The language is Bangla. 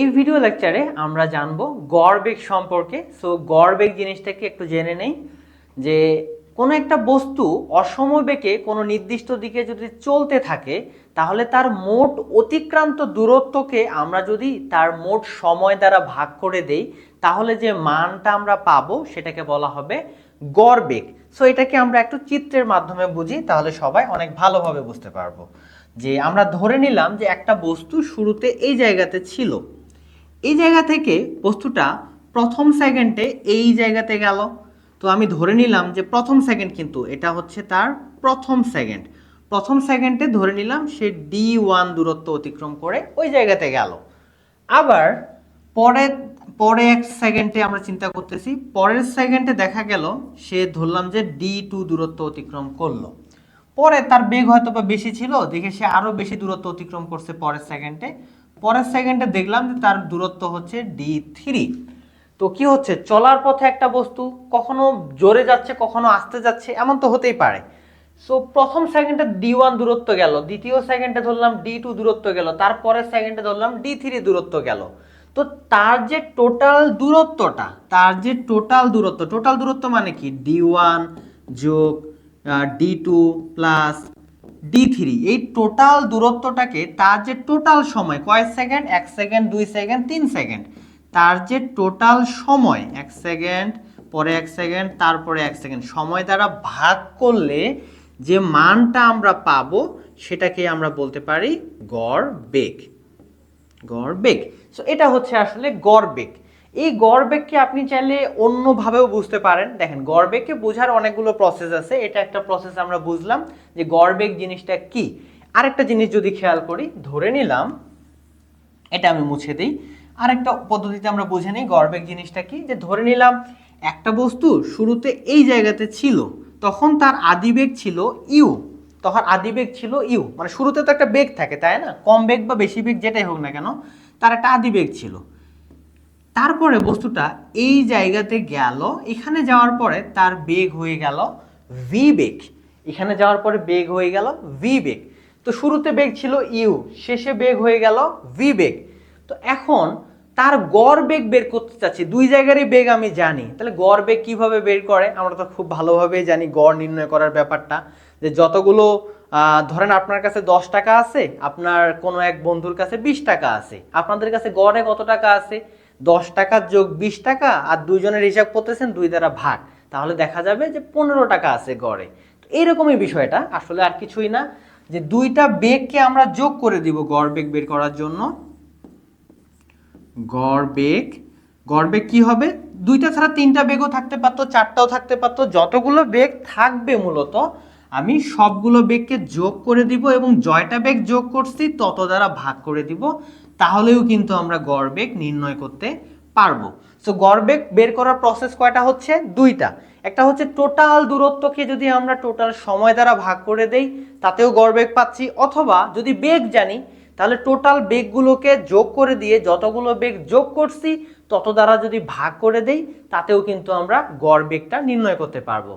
এই ভিডিও লেকচারে আমরা জানব গড় বেগ সম্পর্কে। সো গড় বেগ জিনিসটাকে একটু জেনে নেই যে কোনো একটা বস্তু অসময় বেগে কোনো নির্দিষ্ট দিকে যদি চলতে থাকে, তাহলে তার মোট অতিক্রান্ত দূরত্বকে আমরা যদি তার মোট সময় দ্বারা ভাগ করে দেই, তাহলে যে মানটা আমরা পাবো সেটাকে বলা হবে গড় বেগ সো এটাকে আমরা একটু চিত্রের মাধ্যমে বুঝি, তাহলে সবাই অনেক ভালোভাবে বুঝতে পারব। যে আমরা ধরে নিলাম যে একটা বস্তু শুরুতে এই জায়গাতে ছিল। এই জায়গা থেকে বস্তুটা প্রথম সেকেন্ডে এই জায়গাতে গেল। তো আমি ধরে নিলাম যে প্রথম সেকেন্ড কিন্তু এটা হচ্ছে তার প্রথম সেকেন্ড প্রথম সেকেন্ডে ধরে নিলাম সে ডি ওয়ান দূরত্ব অতিক্রম করে ওই জায়গাতে গেল। আবার পরে পরে এক সেকেন্ডে আমরা চিন্তা করতেছি, পরের সেকেন্ডে দেখা গেল সে ধরলাম যে ডি টু দূরত্ব অতিক্রম করল। পরে তার বেগ হয়তো বা বেশি ছিল, দেখে সে আরও বেশি দূরত্ব অতিক্রম করছে পরের সেকেন্ডে পরের সেকেন্ডে দেখলাম যে তার দূরত্ব হচ্ছে ডি থ্রি তো কি হচ্ছে? চলার পথে একটা বস্তু, কখনো জোরে যাচ্ছে, কখনো আস্তে যাচ্ছে, এমন তো হতেই পারে। সো প্রথম সেকেন্ডে ডি ওয়ান দূরত্ব গেল, দ্বিতীয় সেকেন্ডে ধরলাম ডি টু দূরত্ব গেল তারপরের সেকেন্ডে ধরলাম ডি থ্রি দূরত্ব গেল। তো তার যে টোটাল দূরত্বটা, তার যে টোটাল দূরত্ব টোটাল দূরত্ব মানে কি? ডি ওয়ান যোগ D two plus D three এই টোটাল দূরত্বটাকে তার যে টোটাল সময়, কয় সেকেন্ড এক সেকেন্ড দুই সেকেন্ড তিন সেকেন্ড তার যে টোটাল সময়, এক সেকেন্ড পরে এক সেকেন্ড তারপরে এক সেকেন্ড সময় দ্বারা ভাগ করলে যে মানটা আমরা পাবো, সেটাকে আমরা বলতে পারি গড় বেগ। গড় বেগ। সো এটা হচ্ছে আসলে গড় বেগ। এই গড় বেগকে আপনি চাইলে অন্যভাবেও বুঝতে পারেন। দেখেন গড় বেগকে বোঝার অনেকগুলো প্রসেস আছে। এটা একটা প্রসেস আমরা বুঝলাম যে গড় বেগ জিনিসটা কি। আরেকটা জিনিস যদি খেয়াল করি, ধরে নিলাম, এটা আমি মুছে দিই। আরেকটা পদ্ধতিতে আমরা বুঝে নিই গড়বেগ জিনিসটা কি। যে ধরে নিলাম, একটা বস্তু শুরুতে এই জায়গাতে ছিল, তখন তার আদিবেগ ছিল ইউ। তখন আদিবেগ ছিল ইউ। মানে শুরুতে তো একটা বেগ থাকে, তাই না? কম বেগ বা বেশি বেগ যেটাই হোক না কেন, তার একটা আদিবেগ ছিল। তারপরে বস্তুটা এই জায়গাতে গেল, এখানে যাওয়ার পরে তার বেগ হয়ে গেল ভি বেগ এখানে যাওয়ার পরে বেগ হয়ে গেল ভি বেগ তো শুরুতে বেগ ছিল ইউ শেষে বেগ হয়ে গেল ভি বেগ তো এখন তার গড় বেগ বের করতে চাচ্ছি, দুই জায়গারই বেগ আমি জানি। তাহলে গড় বেগ কীভাবে বের করে? আমরা তো খুব ভালোভাবেই জানি গড় নির্ণয় করার ব্যাপারটা, যে যতগুলো ধরেন আপনার কাছে দশ টাকা আছে, আপনার কোনো এক বন্ধুর কাছে বিশ টাকা আছে। আপনাদের কাছে গড়ে কত টাকা আছে? দশ টাকা যোগ বিশ টাকা আর দুইজনের হিসাব করতেছেন দুই দ্বারা ভাগ। তাহলে দেখা যাবে যে পনেরো টাকা আছে গড়ে। তো এইরকমই বিষয়টা। আসলে আর কিছুই না। যে দুইটা বেগকে আমরা যোগ করে দিব গড় বেগ বের করার জন্য। গড় বেগ গড় বেগ কি হবে? দুইটা ছাড়া তিনটা বেগও থাকতে পারতো, চারটাও থাকতে পারতো। যতগুলো বেগ থাকবে মূলত আমি সবগুলো বেগকে যোগ করে দিব এবং জয়টা বেগ যোগ করছি, তত দ্বারা ভাগ করে দিব, তাহলেও কিন্তু আমরা গড় বেগ নির্ণয় করতে পারব। সো গড় বেগ বের করার প্রসেস কয়টা হচ্ছে? দুইটা। একটা হচ্ছে টোটাল দূরত্বকে যদি আমরা টোটাল সময় দ্বারা ভাগ করে দেই, তাতেও গড় বেগ পাচ্ছি, অথবা যদি বেগ জানি, তাহলে টোটাল বেগগুলোকে যোগ করে দিয়ে যতগুলো বেগ যোগ করছি, তত দ্বারা যদি ভাগ করে দেই, তাতেও কিন্তু আমরা গড় বেগটা নির্ণয় করতে পারব।